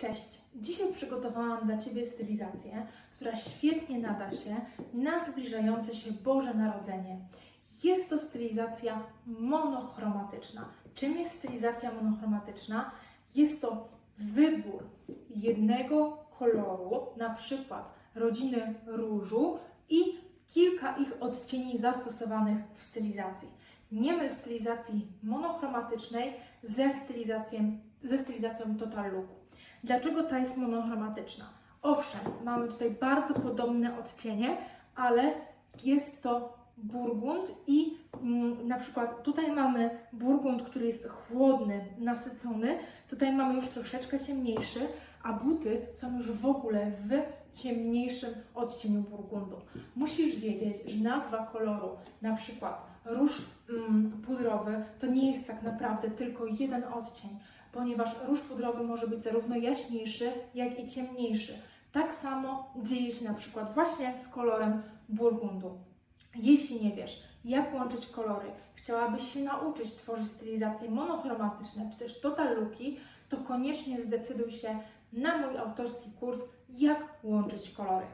Cześć! Dzisiaj przygotowałam dla Ciebie stylizację, która świetnie nada się na zbliżające się Boże Narodzenie. Jest to stylizacja monochromatyczna. Czym jest stylizacja monochromatyczna? Jest to wybór jednego koloru, na przykład rodziny różu i kilka ich odcieni zastosowanych w stylizacji. Nie myl stylizacji monochromatycznej ze stylizacją, ze stylizacją total looku. Dlaczego ta jest monochromatyczna? Owszem, mamy tutaj bardzo podobne odcienie, ale jest to burgund i mm, na przykład tutaj mamy burgund, który jest chłodny, nasycony, tutaj mamy już troszeczkę ciemniejszy, a buty są już w ogóle w ciemniejszym odcieniu burgundu. Musisz wiedzieć, że nazwa koloru, na przykład róż mm, to nie jest tak naprawdę tylko jeden odcień, ponieważ róż pudrowy może być zarówno jaśniejszy, jak i ciemniejszy. Tak samo dzieje się na przykład właśnie z kolorem burgundu. Jeśli nie wiesz, jak łączyć kolory, chciałabyś się nauczyć tworzyć stylizacje monochromatyczne czy też total looki, to koniecznie zdecyduj się na mój autorski kurs Jak łączyć kolory.